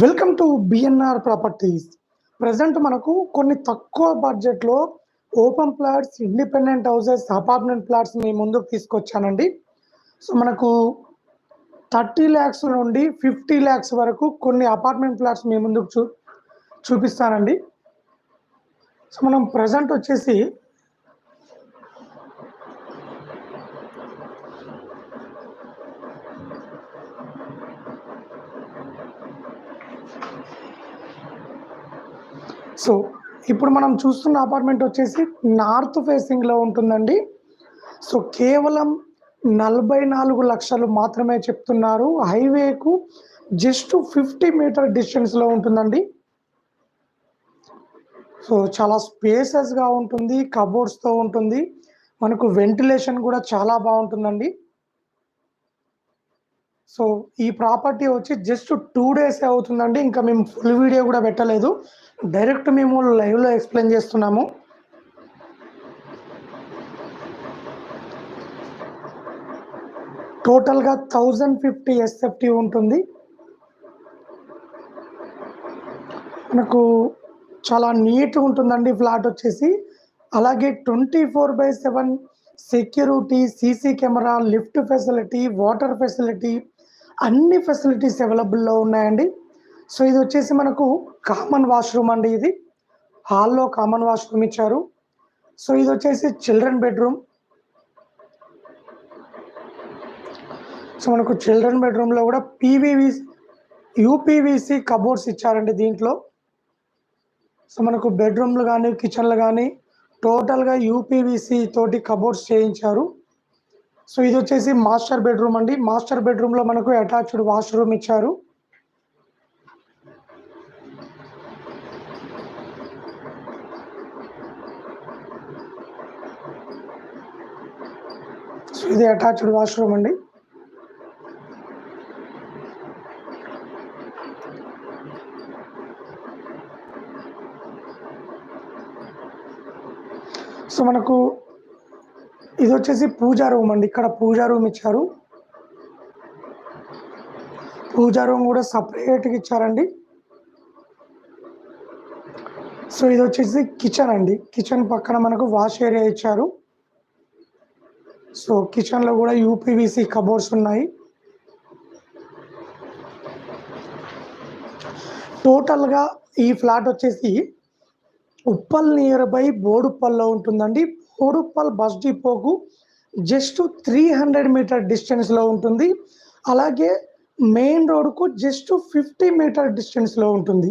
Welcome to BNR properties present మనకు కొన్ని తక్కువ బడ్జెట్లో open plots independent houses apartment plots మీ ముందుకు తీసుకొచ్చానండి. సో మనకు థర్టీ ల్యాక్స్ నుండి ఫిఫ్టీ ల్యాక్స్ వరకు కొన్ని అపార్ట్మెంట్ ప్లాట్స్ మీ ముందుకు చూ చూపిస్తానండి. సో మనం ప్రజెంట్ వచ్చేసి సో ఇప్పుడు మనం చూస్తున్న అపార్ట్మెంట్ వచ్చేసి నార్త్ ఫేసింగ్లో ఉంటుందండి. సో కేవలం నలభై నాలుగు లక్షలు మాత్రమే చెప్తున్నారు. హైవేకు జస్ట్ ఫిఫ్టీ మీటర్ డిస్టెన్స్లో ఉంటుందండి. సో చాలా స్పేసెస్గా ఉంటుంది కబోర్డ్స్తో ఉంటుంది. మనకు వెంటిలేషన్ కూడా చాలా బాగుంటుందండి. సో ఈ ప్రాపర్టీ వచ్చి జస్ట్ టూ డేస్ అవుతుందండి. ఇంకా మేము ఫుల్ వీడియో కూడా పెట్టలేదు. డైరెక్ట్ మేము లైవ్లో ఎక్స్ప్లెయిన్ చేస్తున్నాము. టోటల్గా థౌజండ్ ఫిఫ్టీ ఎస్ఎఫ్టీ ఉంటుంది. మనకు చాలా నీట్గా ఉంటుందండి ఫ్లాట్ వచ్చేసి. అలాగే twenty four by seven security CC camera lift facility water facility అన్ని ఫెసిలిటీస్ అవైలబుల్లో ఉన్నాయండి. సో ఇది వచ్చేసి మనకు కామన్ వాష్రూమ్ అండి ఇది. హాల్లో కామన్ వాష్రూమ్ ఇచ్చారు. సో ఇది వచ్చేసి చిల్డ్రన్ బెడ్రూమ్ సో మనకు చిల్డ్రన్ బెడ్రూమ్లో కూడా పీవీవి యూపీవీసీ కబోర్డ్స్ ఇచ్చారండి దీంట్లో. సో మనకు బెడ్రూమ్లు కానీ కిచెన్లు కానీ టోటల్గా యూపీవీసీ తోటి కబోర్డ్స్ చేయించారు. సో ఇది వచ్చేసి మాస్టర్ బెడ్రూమ్ అండి. మాస్టర్ బెడ్రూమ్లో మనకు అటాచ్డ్ వాష్రూమ్ ఇచ్చారు. సో ఇది అటాచ్డ్ వాష్రూమ్ అండి. సో మనకు ఇది వచ్చేసి పూజా రూమ్ అండి. ఇక్కడ పూజా రూమ్ ఇచ్చారు. పూజా రూమ్ కూడా సపరేట్గా ఇచ్చారండి. సో ఇది వచ్చేసి కిచెన్ అండి. కిచెన్ పక్కన మనకు వాష్ ఏరియా ఇచ్చారు. సో కిచెన్లో కూడా యూపీవీసీ కబోర్డ్స్ ఉన్నాయి. టోటల్గా ఈ ఫ్లాట్ వచ్చేసి ఉప్పల్ నియర్ బై బోడుప్పల్లో ఉంటుందండి. బోడుప్పల్ బస్ డిపోకు జస్ట్ త్రీ హండ్రెడ్ మీటర్ డిస్టెన్స్లో ఉంటుంది. అలాగే మెయిన్ రోడ్కు జస్ట్ ఫిఫ్టీ మీటర్ డిస్టెన్స్లో ఉంటుంది.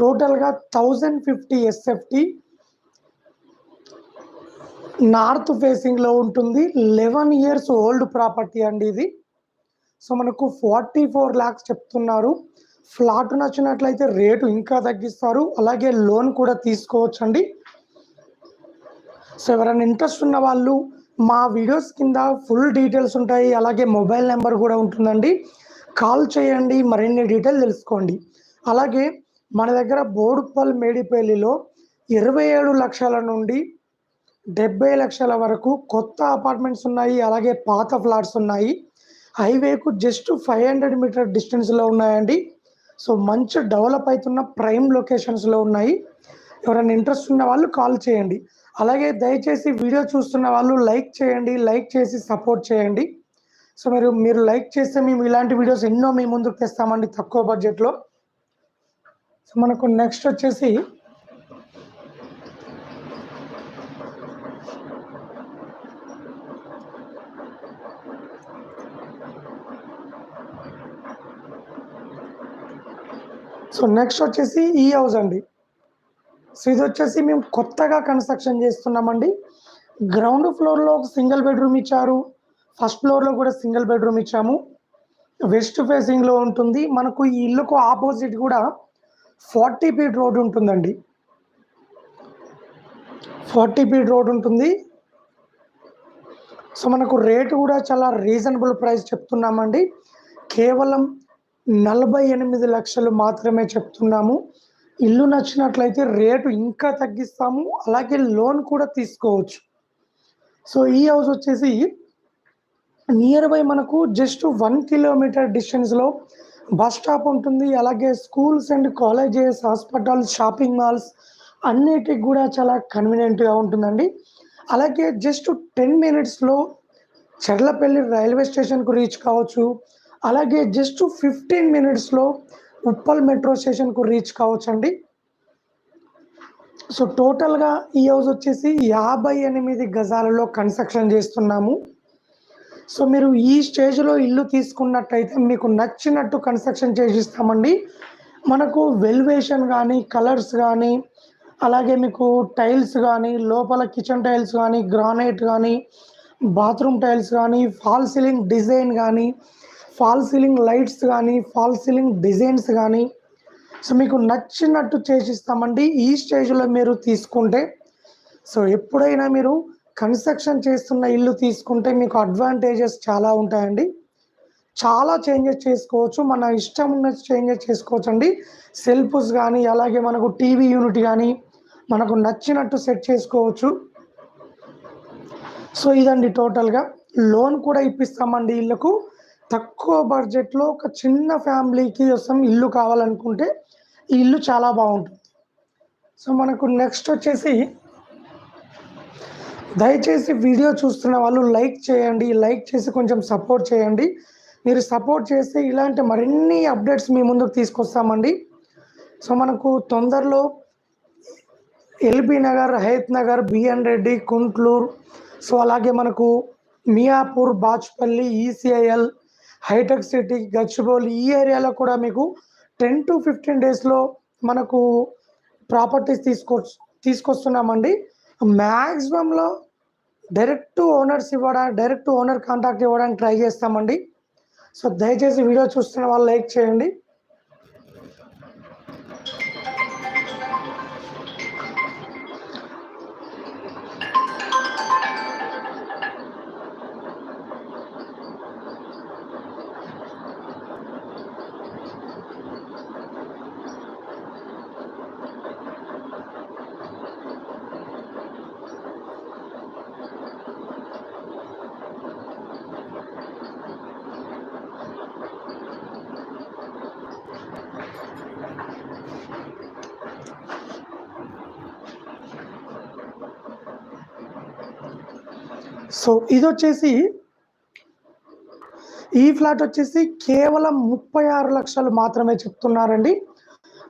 టోటల్గా థౌజండ్ ఫిఫ్టీ ఎస్ఎఫ్టీ నార్త్ ఫేసింగ్లో ఉంటుంది. లెవెన్ ఇయర్స్ ఓల్డ్ ప్రాపర్టీ అండి ఇది. సో మనకు ఫార్టీ ఫోర్ ల్యాక్స్ చెప్తున్నారు. ఫ్లాట్ నచ్చినట్లయితే రేటు ఇంకా తగ్గిస్తారు. అలాగే లోన్ కూడా తీసుకోవచ్చండి. సో ఎవరైనా ఇంట్రెస్ట్ ఉన్న వాళ్ళు మా వీడియోస్ కింద ఫుల్ డీటెయిల్స్ ఉంటాయి. అలాగే మొబైల్ నెంబర్ కూడా ఉంటుందండి. కాల్ చేయండి మరిన్ని డీటెయిల్ తెలుసుకోండి. అలాగే మన దగ్గర బోడుపల్ మేడిపల్లిలో ఇరవై ఏడు లక్షల నుండి డెబ్బై లక్షల వరకు కొత్త అపార్ట్మెంట్స్ ఉన్నాయి. అలాగే పాత ఫ్లాట్స్ ఉన్నాయి. హైవేకు జస్ట్ ఫైవ్ హండ్రెడ్ మీటర్ డిస్టెన్స్లో ఉన్నాయండి. సో మంచి డెవలప్ అవుతున్న ప్రైమ్ లొకేషన్స్లో ఉన్నాయి. ఎవరైనా ఇంట్రెస్ట్ ఉన్న వాళ్ళు కాల్ చేయండి. అలాగే దయచేసి వీడియో చూస్తున్న వాళ్ళు లైక్ చేయండి లైక్ చేసి సపోర్ట్ చేయండి. సో మీరు మీరు లైక్ చేస్తే మేము ఇలాంటి వీడియోస్ ఎన్నో మీ ముందుకు తెస్తామండి తక్కువ బడ్జెట్లో సో మనకు నెక్స్ట్ వచ్చేసి సో నెక్స్ట్ వచ్చేసి ఈ హౌస్ అండి. సో ఇది వచ్చేసి మేము కొత్తగా కన్స్ట్రక్షన్ చేస్తున్నామండి. గ్రౌండ్ ఫ్లోర్లో ఒక సింగిల్ బెడ్రూమ్ ఇచ్చారు. ఫస్ట్ ఫ్లోర్లో కూడా సింగిల్ బెడ్రూమ్ ఇచ్చాము. వెస్ట్ ఫేసింగ్లో ఉంటుంది. మనకు ఈ ఇల్లుకు ఆపోజిట్ కూడా ఫార్టీ ఫీట్ రోడ్ ఉంటుందండి. ఫార్టీ ఫీట్ రోడ్ ఉంటుంది. సో మనకు రేటు కూడా చాలా రీజనబుల్ ప్రైస్ చెప్తున్నామండి. కేవలం నలభై ఎనిమిది లక్షలు మాత్రమే చెప్తున్నాము. ఇల్లు నచ్చినట్లయితే రేటు ఇంకా తగ్గిస్తాము అలాగే లోన్ కూడా తీసుకోవచ్చు. సో ఈ హౌస్ వచ్చేసి నియర్ బై మనకు జస్ట్ వన్ కిలోమీటర్ డిస్టెన్స్లో బస్ స్టాప్ ఉంటుంది అలాగే schools and colleges hospitals shopping malls అన్నిటికి కూడా చాలా కన్వీనియంట్గా ఉంటుందండి. అలాగే జస్ట్ టెన్ మినిట్స్లో చెర్లపల్లి రైల్వే స్టేషన్కు రీచ్ కావచ్చు అలాగే జస్ట్ ఫిఫ్టీన్ మినిట్స్లో ఉప్పల్ మెట్రో స్టేషన్కు రీచ్ కావచ్చండి. సో టోటల్గా ఈ హౌస్ వచ్చేసి యాభై ఎనిమిది గజాలలో కన్స్ట్రక్షన్ చేస్తున్నాము. సో మీరు ఈ స్టేజ్లో ఇల్లు తీసుకున్నట్టయితే మీకు నచ్చినట్టు కన్స్ట్రక్షన్ చేసిస్తామండి. మనకు వెల్వేషన్ కానీ కలర్స్ కానీ అలాగే మీకు టైల్స్ కానీ లోపల కిచెన్ టైల్స్ కానీ గ్రానైట్ కానీ బాత్రూమ్ టైల్స్ కానీ ఫాల్ సీలింగ్ డిజైన్ కానీ ఫాల్ సీలింగ్ లైట్స్ కానీ ఫాల్ సీలింగ్ డిజైన్స్ కానీ. సో మీకు నచ్చినట్టు చేసిస్తామండి. ఈ స్టేజ్లో మీరు తీసుకుంటే సో ఎప్పుడైనా మీరు కన్స్ట్రక్షన్ చేస్తున్న ఇల్లు తీసుకుంటే మీకు అడ్వాంటేజెస్ చాలా ఉంటాయండి. చాలా చేంజెస్ చేసుకోవచ్చు. మన ఇష్టం ఉన్న చేంజెస్ చేసుకోవచ్చు అండి సెల్ఫ్స్ కానీ అలాగే మనకు టీవీ యూనిట్ కానీ మనకు నచ్చినట్టు సెట్ చేసుకోవచ్చు. సో ఇదండి టోటల్గా. లోన్ కూడా ఇప్పిస్తామండి ఇళ్ళకు. తక్కువ బడ్జెట్లో ఒక చిన్న ఫ్యామిలీకి కోసం ఇల్లు కావాలనుకుంటే ఈ ఇల్లు చాలా బాగుంటుంది. సో మనకు నెక్స్ట్ వచ్చేసి దయచేసి వీడియో చూస్తున్న వాళ్ళు లైక్ చేయండి లైక్ చేసి కొంచెం సపోర్ట్ చేయండి. మీరు సపోర్ట్ చేస్తే ఇలాంటి మరిన్ని అప్డేట్స్ మీ ముందుకు తీసుకొస్తామండి. సో మనకు తొందరలో ఎల్బీ నగర్ హయత్ నగర్ బిఎన్ రెడ్డి కుంట్లూరు సో అలాగే మనకు మియాపూర్ బాచ్పల్లి ఈసీఐఎల్ హైటెక్ సిటీ గచ్చిబౌలి ఈ ఏరియాలో కూడా మీకు టెన్ టు ఫిఫ్టీన్ డేస్లో మనకు ప్రాపర్టీస్ తీసుకో తీసుకొస్తున్నామండి. మ్యాక్సిమంలో డైరెక్ట్ ఓనర్స్ ఇవ్వడానికి డైరెక్ట్ ఓనర్ కాంటాక్ట్ ఇవ్వడానికి ట్రై చేస్తామండి. సో దయచేసి వీడియో చూస్తున్న వాళ్ళు లైక్ చేయండి. సో ఇది వచ్చేసి ఈ ఫ్లాట్ వచ్చేసి కేవలం ముప్పై ఆరు లక్షలు మాత్రమే చెప్తున్నారండి.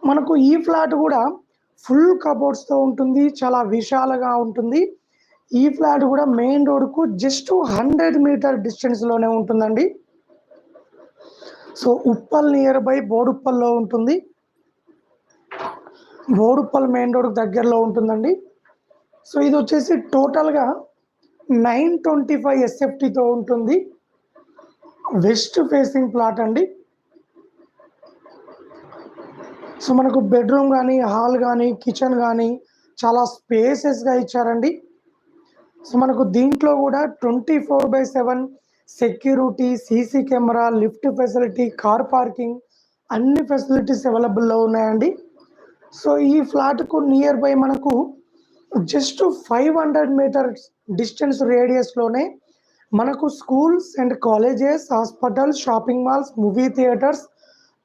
మనకు ఈ ఫ్లాట్ కూడా ఫుల్ కబోర్డ్స్తో ఉంటుంది చాలా విశాలంగా ఉంటుంది. ఈ ఫ్లాట్ కూడా మెయిన్ రోడ్కు జస్ట్ హండ్రెడ్ మీటర్ డిస్టెన్స్లోనే ఉంటుందండి. సో ఉప్పల్ నియర్ బై బోడుప్పల్లో ఉంటుంది. బోడుప్పల్ మెయిన్ రోడ్ దగ్గరలో ఉంటుందండి. సో ఇది వచ్చేసి టోటల్గా నైన్ ట్వంటీ ఫైవ్ ఎస్ఎఫ్టీతో ఉంటుంది. వెస్ట్ ఫేసింగ్ ప్లాట్ అండి. సో మనకు బెడ్రూమ్ కానీ హాల్ కానీ కిచెన్ కానీ చాలా స్పేసెస్గా ఇచ్చారండి. సో మనకు దీంట్లో కూడా twenty four by seven security CC camera lift facility car parking అన్ని ఫెసిలిటీస్ అవైలబుల్లో ఉన్నాయండి. సో ఈ ఫ్లాట్కు నియర్ బై మనకు just five hundred metre distance రేడియస్లోనే మనకు schools and colleges hospitals shopping malls movie theatres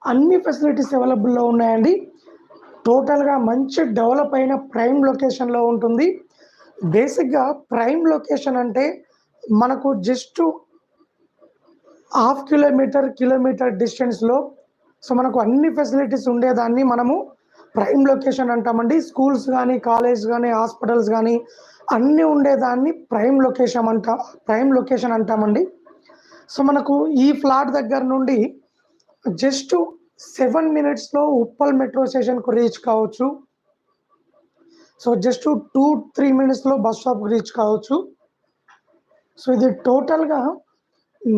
అన్ని ఫెసిలిటీస్ అవైలబుల్లో ఉన్నాయండి. టోటల్గా మంచి డెవలప్ అయిన ప్రైమ్ లొకేషన్లో ఉంటుంది. బేసిక్గా ప్రైమ్ లొకేషన్ అంటే మనకు జస్ట్ హాఫ్ కిలోమీటర్ కిలోమీటర్ డిస్టెన్స్లో సో మనకు అన్ని ఫెసిలిటీస్ ఉండేదాన్ని మనము ప్రైమ్ లొకేషన్ అంటామండి. స్కూల్స్ కానీ కాలేజ్ కానీ హాస్పిటల్స్ కానీ అన్నీ ఉండేదాన్ని ప్రైమ్ లొకేషన్ అంటా ప్రైమ్ లొకేషన్ అంటామండి. సో మనకు ఈ ఫ్లాట్ దగ్గర నుండి జస్ట్ సెవెన్ మినిట్స్లో ఉప్పల్ మెట్రో స్టేషన్కు రీచ్ కావచ్చు. సో జస్ట్ టూ త్రీ మినిట్స్లో బస్ స్టాప్కి రీచ్ కావచ్చు. సో ఇది టోటల్గా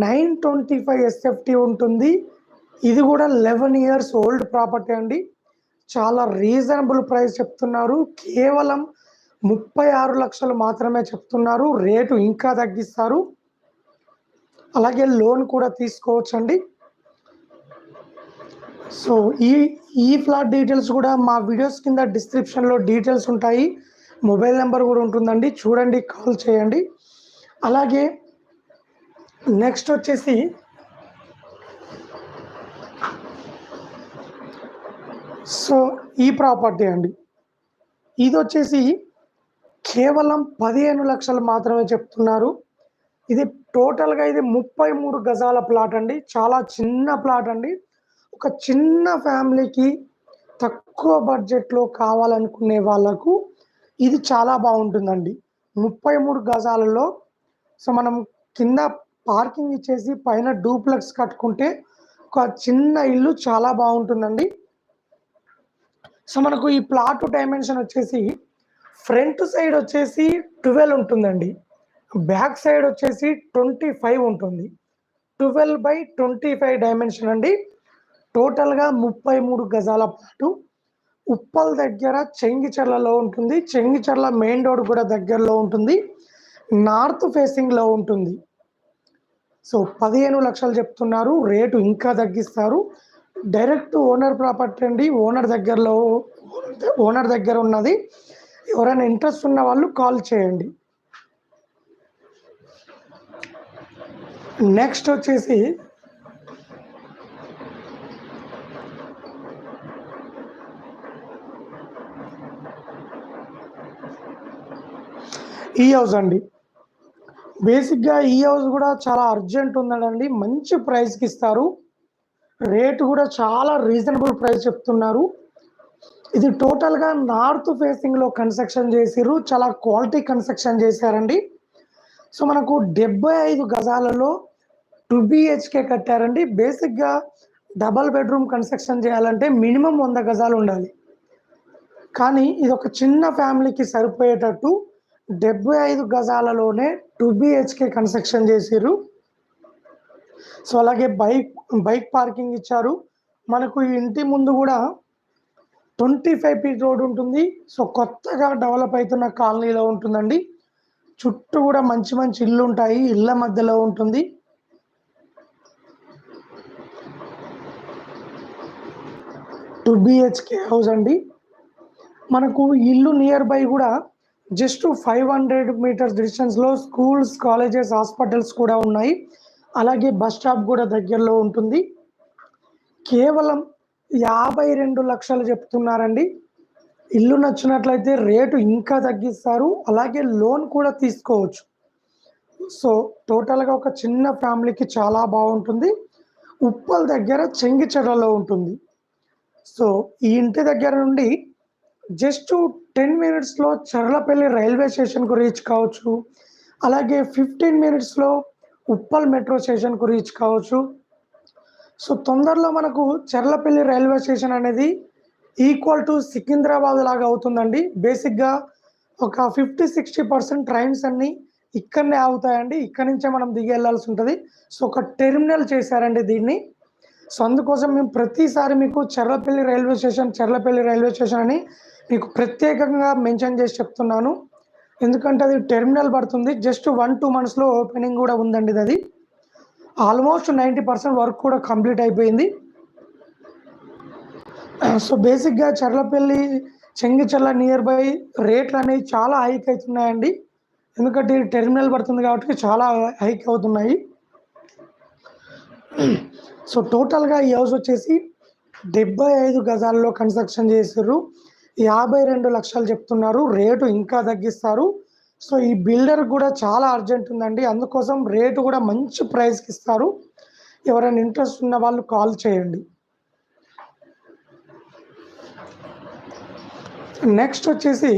నైన్ ట్వంటీ ఫైవ్ ఎస్ఎఫ్టీ ఉంటుంది. ఇది కూడా లెవెన్ ఇయర్స్ ఓల్డ్ ప్రాపర్టీ అండి. చాలా రీజనబుల్ ప్రైస్ చెప్తున్నారు. కేవలం ముప్పై ఆరు లక్షలు మాత్రమే చెప్తున్నారు. రేటు ఇంకా తగ్గిస్తారు. అలాగే లోన్ కూడా తీసుకోవచ్చండి. సో ఈ ఈ ఫ్లాట్ డీటెయిల్స్ కూడా మా వీడియోస్ కింద డిస్క్రిప్షన్లో డీటెయిల్స్ ఉంటాయి. మొబైల్ నెంబర్ కూడా ఉంటుందండి. చూడండి కాల్ చేయండి. అలాగే నెక్స్ట్ వచ్చేసి సో ఈ ప్రాపర్టీ అండి. ఇది వచ్చేసి కేవలం పదిహేను లక్షలు మాత్రమే చెప్తున్నారు. ఇది టోటల్గా ఇది ముప్పై మూడు గజాల ప్లాట్ అండి. చాలా చిన్న ప్లాట్ అండి. ఒక చిన్న ఫ్యామిలీకి తక్కువ బడ్జెట్లో కావాలనుకునే వాళ్ళకు ఇది చాలా బాగుంటుందండి. ముప్పై మూడు గజాలలో సో మనం కింద పార్కింగ్ ఇచ్చేసి పైన డూప్లెక్స్ కట్టుకుంటే ఒక చిన్న ఇల్లు చాలా బాగుంటుందండి. సో మనకు ఈ ప్లాట్ డైమెన్షన్ వచ్చేసి ఫ్రంట్ సైడ్ వచ్చేసి ట్వెల్వ్ ఉంటుందండి. బ్యాక్ సైడ్ వచ్చేసి ట్వంటీ ఫైవ్ ఉంటుంది. Twelve by twenty five dimension అండి. టోటల్గా ముప్పై మూడు గజాల పాటు ఉప్పల్ దగ్గర చెంగిచెర్లలో ఉంటుంది. చెంగిచెర్ల మెయిన్ రోడ్ కూడా దగ్గరలో ఉంటుంది. నార్త్ ఫేసింగ్లో ఉంటుంది. సో పదిహేను లక్షలు చెప్తున్నారు. రేటు ఇంకా తగ్గిస్తారు. డైరెక్ట్ ఓనర్ ప్రాపర్టీ అండి. ఓనర్ దగ్గరలో ఓనర్ దగ్గర ఉన్నది. ఎవరైనా ఇంట్రెస్ట్ ఉన్న వాళ్ళు కాల్ చేయండి. నెక్స్ట్ వచ్చేసి ఈ హౌస్ అండి. బేసిక్గా ఈ హౌస్ కూడా చాలా అర్జెంట్ ఉందండి. మంచి ప్రైస్కి ఇస్తారు. రేటు కూడా చాలా రీజనబుల్ ప్రైస్ చెప్తున్నారు. ఇది టోటల్గా నార్త్ ఫేసింగ్లో కన్స్ట్రక్షన్ చేసిర్రు. చాలా క్వాలిటీ కన్స్ట్రక్షన్ చేశారండి. సో మనకు డెబ్బై ఐదు గజాలలో టూ బిహెచ్కే కట్టారండి. బేసిక్గా డబల్ బెడ్రూమ్ కన్స్ట్రక్షన్ చేయాలంటే మినిమం వంద గజాలు ఉండాలి. కానీ ఇది ఒక చిన్న ఫ్యామిలీకి సరిపోయేటట్టు డెబ్బై ఐదు గజాలలోనే టూ బిహెచ్కే కన్స్ట్రక్షన్ చేసిర్రు. సో అలాగే బైక్ బైక్ పార్కింగ్ ఇచ్చారు. మనకు ఇంటి ముందు కూడా ట్వంటీ ఫైవ్ ఫీట్ రోడ్ ఉంటుంది. సో కొత్తగా డెవలప్ అవుతున్న కాలనీలో ఉంటుందండి. చుట్టూ కూడా మంచి మంచి ఇల్లు ఉంటాయి. ఇళ్ళ మధ్యలో ఉంటుంది. టూ బిహెచ్కే హౌస్ అండి. మనకు ఇల్లు నియర్ బై కూడా జస్ట్ ఫైవ్ హండ్రెడ్ మీటర్స్ డిస్టెన్స్లో స్కూల్స్ కాలేజెస్ హాస్పిటల్స్ కూడా ఉన్నాయి. అలాగే బస్ స్టాప్ కూడా దగ్గరలో ఉంటుంది. కేవలం యాభై రెండు లక్షలు చెప్తున్నారండి. ఇల్లు నచ్చినట్లయితే రేటు ఇంకా తగ్గిస్తారు. అలాగే లోన్ కూడా తీసుకోవచ్చు. సో టోటల్గా ఒక చిన్న ఫ్యామిలీకి చాలా బాగుంటుంది. ఉప్పల్ దగ్గర చెంగిచెడలో ఉంటుంది. సో ఈ ఇంటి దగ్గర నుండి జస్ట్ టెన్ మినిట్స్లో చర్లపల్లి రైల్వే స్టేషన్కు రీచ్ కావచ్చు. అలాగే ఫిఫ్టీన్ మినిట్స్లో ఉప్పల్ మెట్రో స్టేషన్కు రీచ్ కావచ్చు. సో తొందరలో మనకు చెర్లపల్లి రైల్వే స్టేషన్ అనేది ఈక్వల్ టు సికింద్రాబాద్ లాగా అవుతుందండి. బేసిక్గా ఒక ఫిఫ్టీ సిక్స్టీ పర్సెంట్ ట్రైన్స్ అన్నీ ఇక్కడనే ఆగుతాయండి. ఇక్కడి నుంచే మనం దిగి వెళ్ళాల్సి ఉంటుంది. సో ఒక టెర్మినల్ చేశారండి దీన్ని. సో అందుకోసం మేము ప్రతిసారి మీకు Cherlapally railway station Cherlapally railway station అని మీకు ప్రత్యేకంగా మెన్షన్ చేసి చెప్తున్నాను. ఎందుకంటే అది టెర్మినల్ పడుతుంది. జస్ట్ వన్ టూ మంత్స్లో ఓపెనింగ్ కూడా ఉందండి ఇది. అది ఆల్మోస్ట్ నైంటీ పర్సెంట్ వర్క్ కూడా కంప్లీట్ అయిపోయింది. సో బేసిక్గా చర్లపల్లి చెంగిచర్ల నియర్ బై రేట్లు అనేవి చాలా హైక్ అవుతున్నాయండి. ఎందుకంటే ఇది టెర్మినల్ పడుతుంది కాబట్టి చాలా హైక్ అవుతున్నాయి. సో టోటల్గా ఈ హౌస్ వచ్చేసి డెబ్బై ఐదు గజాల్లో కన్స్ట్రక్షన్ చేసారు యాభై రెండు లక్షలు చెప్తున్నారు. రేటు ఇంకా తగ్గిస్తారు. సో ఈ బిల్డర్ కూడా చాలా అర్జెంట్ ఉందండి. అందుకోసం రేటు కూడా మంచి ప్రైస్కి ఇస్తారు. ఎవరైనా ఇంట్రెస్ట్ ఉన్న వాళ్ళు కాల్ చేయండి. నెక్స్ట్ వచ్చేసి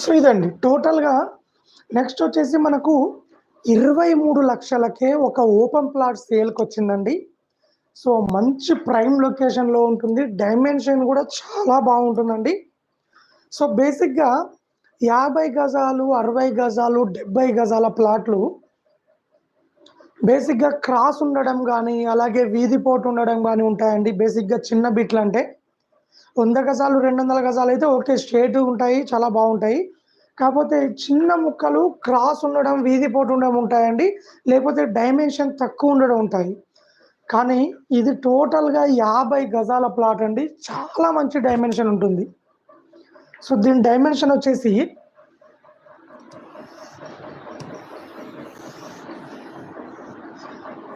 సో ఇదండి. టోటల్గా నెక్స్ట్ వచ్చేసి మనకు ఇరవై మూడు లక్షలకే ఒక ఓపెన్ ప్లాట్ సేల్కి వచ్చిందండి. సో మంచి ప్రైమ్ లొకేషన్లో ఉంటుంది. డైమెన్షన్ కూడా చాలా బాగుంటుందండి. సో బేసిక్గా యాభై గజాలు అరవై గజాలు డెబ్బై గజాల ప్లాట్లు బేసిక్గా క్రాస్ ఉండడం కానీ అలాగే వీధి పోటు ఉండడం కానీ ఉంటాయండి. బేసిక్గా చిన్న బిట్లు అంటే వంద గజాలు రెండు వందల గజాలు అయితే ఓకే స్ట్రేట్ ఉంటాయి చాలా బాగుంటాయి. కాకపోతే చిన్న ముక్కలు క్రాస్ ఉండడం వీధి పోటు ఉండడం ఉంటాయండి. లేకపోతే డైమెన్షన్ తక్కువ ఉండడం ఉంటాయి. కానీ ఇది టోటల్గా యాభై గజాల ప్లాట్ అండి. చాలా మంచి డైమెన్షన్ ఉంటుంది. సో దీని డైమెన్షన్ వచ్చేసి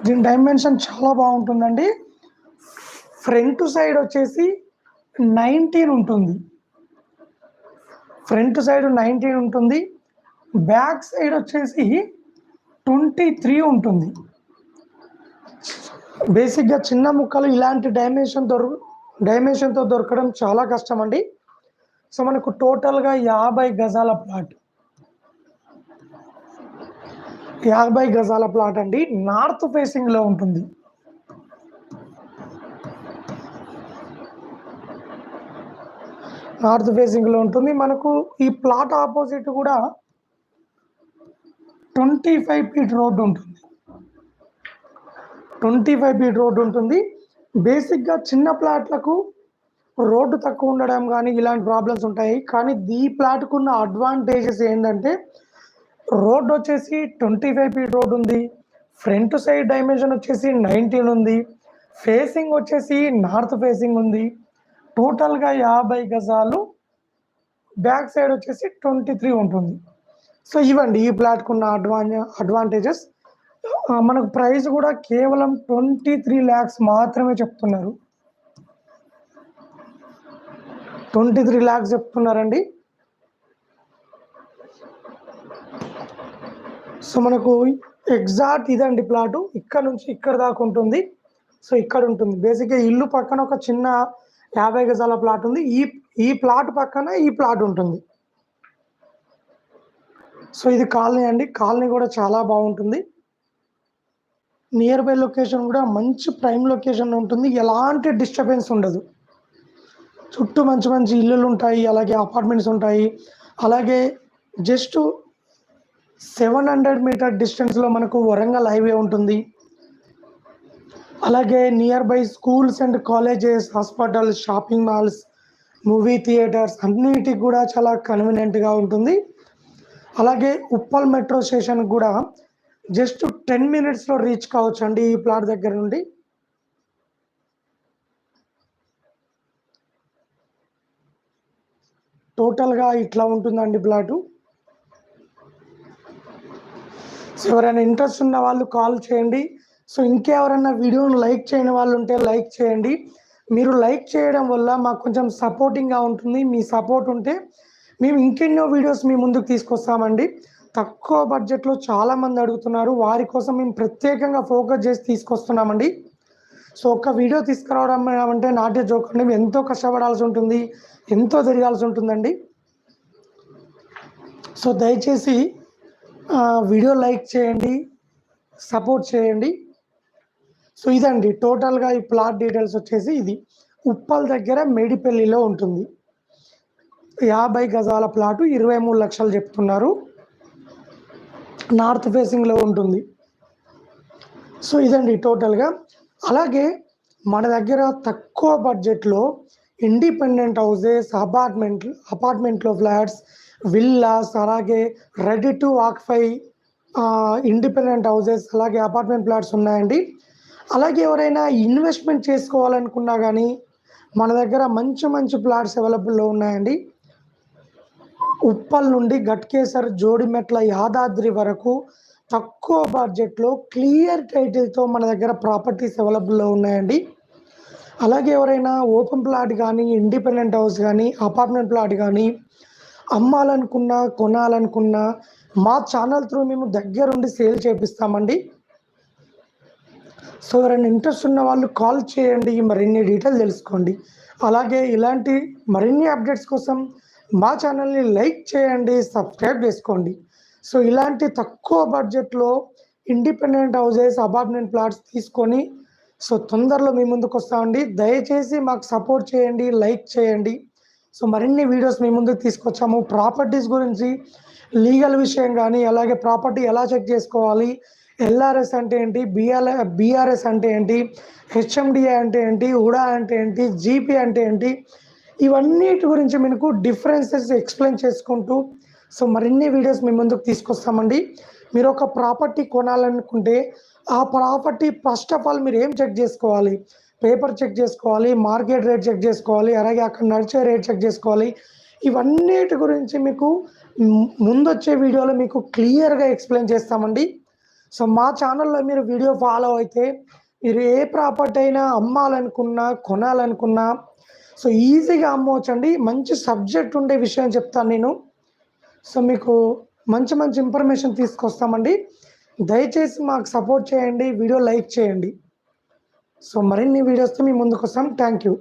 దీని డైమెన్షన్ చాలా బాగుంటుందండి. ఫ్రంట్ సైడ్ వచ్చేసి నైన్టీన్ ఉంటుంది. ఫ్రంట్ సైడ్ నైన్టీన్ ఉంటుంది. బ్యాక్ సైడ్ వచ్చేసి ట్వంటీ త్రీ ఉంటుంది. బేసిక్గా చిన్న ముక్కలు ఇలాంటి డైమెన్షన్ దొరుకు డైమెన్షన్తో దొరకడం చాలా కష్టం అండి సో మనకు టోటల్గా యాభై గజాల ప్లాట్. యాభై గజాల ప్లాట్ అండి. నార్త్ ఫేసింగ్లో ఉంటుంది. నార్త్ ఫేసింగ్లో ఉంటుంది. మనకు ఈ ప్లాట్ ఆపోజిట్ కూడా ట్వంటీ ఫైవ్ ఫీట్ రోడ్డు ఉంటుంది. ట్వంటీ ఫైవ్ ఫీట్ రోడ్ ఉంటుంది. బేసిక్గా చిన్న ప్లాట్లకు రోడ్డు తక్కువ ఉండడం కానీ ఇలాంటి ప్రాబ్లమ్స్ ఉంటాయి. కానీ దీ ప్లాట్కు ఉన్న అడ్వాంటేజెస్ ఏంటంటే రోడ్డు వచ్చేసి ట్వంటీ ఫైవ్ ఫీట్ రోడ్ ఉంది. ఫ్రంట్ సైడ్ డైమెన్షన్ వచ్చేసి నైన్టీన్ ఉంది. ఫేసింగ్ వచ్చేసి నార్త్ ఫేసింగ్ ఉంది. టోటల్గా యాభై గజాలు బ్యాక్ సైడ్ వచ్చేసి ట్వంటీ త్రీ ఉంటుంది. సో ఇవ్వండి ఈ ప్లాట్కున్న అడ్వాన్ అడ్వాంటేజెస్. మనకు ప్రైస్ కూడా కేవలం ట్వంటీ త్రీ ల్యాక్స్ మాత్రమే చెప్తున్నారు. ట్వంటీ త్రీ ల్యాక్స్ చెప్తున్నారండి. సో మనకు ఎగ్జాక్ట్ ఇదండి ప్లాటు. ఇక్కడ నుంచి ఇక్కడ దాకా ఉంటుంది. సో ఇక్కడ ఉంటుంది. బేసిక్గా ఇల్లు పక్కన ఒక చిన్న యాభై గజాల ప్లాట్ ఉంది. ఈ ఈ ప్లాట్ పక్కన ఈ ప్లాట్ ఉంటుంది. సో ఇది కాలనీ అండి. కాలనీ కూడా చాలా బాగుంటుంది. నియర్ బై లొకేషన్ కూడా మంచి ప్రైమ్ లొకేషన్ ఉంటుంది. ఎలాంటి డిస్టర్బెన్స్ ఉండదు. చుట్టూ మంచి మంచి ఇల్లులు ఉంటాయి. అలాగే అపార్ట్మెంట్స్ ఉంటాయి. అలాగే జస్ట్ సెవెన్ హండ్రెడ్ మీటర్ డిస్టెన్స్లో మనకు వరంగల్ హైవే ఉంటుంది. అలాగే near by schools and colleges hospitals shopping malls movie theatres అన్నిటికి కూడా చాలా కన్వీనియంట్గా ఉంటుంది. అలాగే ఉప్పల్ మెట్రో స్టేషన్ కూడా జస్ట్ టెన్ మినిట్స్లో రీచ్ కావచ్చు అండి ఈ ప్లాట్ దగ్గర నుండి. టోటల్గా ఇట్లా ఉంటుందండి ప్లాటు సో ఎవరైనా ఇంట్రెస్ట్ ఉన్న వాళ్ళు కాల్ చేయండి. సో ఇంకెవరన్నా వీడియోను లైక్ చేయని వాళ్ళు ఉంటే లైక్ చేయండి. మీరు లైక్ చేయడం వల్ల మాకు కొంచెం సపోర్టింగ్గా ఉంటుంది. మీ సపోర్ట్ ఉంటే మేము ఇంకెన్నో వీడియోస్ మీ ముందుకు తీసుకొస్తామండి. తక్కువ బడ్జెట్లో చాలామంది అడుగుతున్నారు. వారి కోసం మేము ప్రత్యేకంగా ఫోకస్ చేసి తీసుకొస్తున్నామండి. సో ఒక వీడియో తీసుకురావడం అంటే నాట్య జోకండి మేము ఎంతో కష్టపడాల్సి ఉంటుంది. ఎంతో తిరగాల్సి ఉంటుందండి. సో దయచేసి వీడియో లైక్ చేయండి. సపోర్ట్ చేయండి. సో ఇదండి టోటల్గా ఈ ప్లాట్ డీటెయిల్స్ వచ్చేసి ఇది. ఉప్పల్ దగ్గర మేడిపల్లిలో ఉంటుంది. యాభై గజాల ప్లాటు ఇరవై మూడు లక్షలు చెప్తున్నారు. నార్త్ ఫేసింగ్లో ఉంటుంది. సో ఇదండి టోటల్గా. అలాగే మన దగ్గర తక్కువ బడ్జెట్లో ఇండిపెండెంట్ హౌసెస్ అపార్ట్మెంట్ అపార్ట్మెంట్లో ఫ్లాట్స్ విల్లాస్ అలాగే రెడీ టు వాక్ఫై ఇండిపెండెంట్ హౌసెస్ అలాగే అపార్ట్మెంట్ ఫ్లాట్స్ ఉన్నాయండి. అలాగే ఎవరైనా ఇన్వెస్ట్మెంట్ చేసుకోవాలనుకున్నా కానీ మన దగ్గర మంచి మంచి ప్లాట్స్ అవైలబుల్లో ఉన్నాయండి. ఉప్పల్ నుండి గట్కేసర్ జోడిమెట్ల యాదాద్రి వరకు తక్కువ బడ్జెట్లో క్లియర్ టైటిల్తో మన దగ్గర ప్రాపర్టీస్ అవైలబుల్లో ఉన్నాయండి. అలాగే ఎవరైనా ఓపెన్ ప్లాట్ కానీ ఇండిపెండెంట్ హౌస్ కానీ అపార్ట్మెంట్ ప్లాట్ కానీ అమ్మాలనుకున్నా కొనాలనుకున్నా మా ఛానల్ త్రూ మేము దగ్గరుండి సేల్ చేపిస్తామండి. సో ఎవరైనా ఇంట్రెస్ట్ ఉన్న వాళ్ళు కాల్ చేయండి మరిన్ని డీటెయిల్ తెలుసుకోండి. అలాగే ఇలాంటి మరిన్ని అప్డేట్స్ కోసం మా ఛానల్ని లైక్ చేయండి సబ్స్క్రైబ్ చేసుకోండి. సో ఇలాంటి తక్కువ బడ్జెట్లో ఇండిపెండెంట్ హౌజెస్ అపార్ట్మెంట్ ప్లాట్స్ తీసుకొని సో తొందరలో మీ ముందుకు వస్తామండి దయచేసి మాకు సపోర్ట్ చేయండి లైక్ చేయండి. సో మరిన్ని వీడియోస్ మీ ముందుకు తీసుకొచ్చాము. ప్రాపర్టీస్ గురించి లీగల్ విషయం కానీ అలాగే ప్రాపర్టీ ఎలా చెక్ చేసుకోవాలి ఎల్ఆర్ఎస్ అంటే ఏంటి? బిఆర్ బీఆర్ఎస్ అంటే ఏంటి? హెచ్ఎండిఏ అంటే ఏంటి? హుడా అంటే ఏంటి? జీపీ అంటే ఏంటి? ఇవన్నిటి గురించి మీకు డిఫరెన్సెస్ ఎక్స్ప్లెయిన్ చేసుకుంటూ సో మరిన్ని వీడియోస్ మీ ముందుకు తీసుకొస్తామండి. మీరు ఒక ప్రాపర్టీ కొనాలనుకుంటే ఆ ప్రాపర్టీ ఫస్ట్ ఆఫ్ ఆల్ మీరు ఏం చెక్ చేసుకోవాలి? పేపర్ చెక్ చేసుకోవాలి మార్కెట్ రేట్ చెక్ చేసుకోవాలి అలాగే అక్కడ నడిచే రేట్ చెక్ చేసుకోవాలి. ఇవన్నిటి గురించి మీకు ముందొచ్చే వీడియోలో మీకు క్లియర్గా ఎక్స్ప్లెయిన్ చేస్తామండి. సో మా ఛానల్లో మీరు వీడియో ఫాలో అయితే మీరు ఏ ప్రాపర్టీ అయినా అమ్మాలనుకున్నా కొనాలనుకున్నా సో ఈజీగా అమ్మవచ్చండి మంచి సబ్జెక్ట్ ఉండే విషయం చెప్తాను నేను. సో మీకు మంచి మంచి ఇన్ఫర్మేషన్ తీసుకొస్తామండి. దయచేసి మాకు సపోర్ట్ చేయండి వీడియో లైక్ చేయండి. సో మరిన్ని వీడియోస్తో మీ ముందుకు వస్తాం. Thank you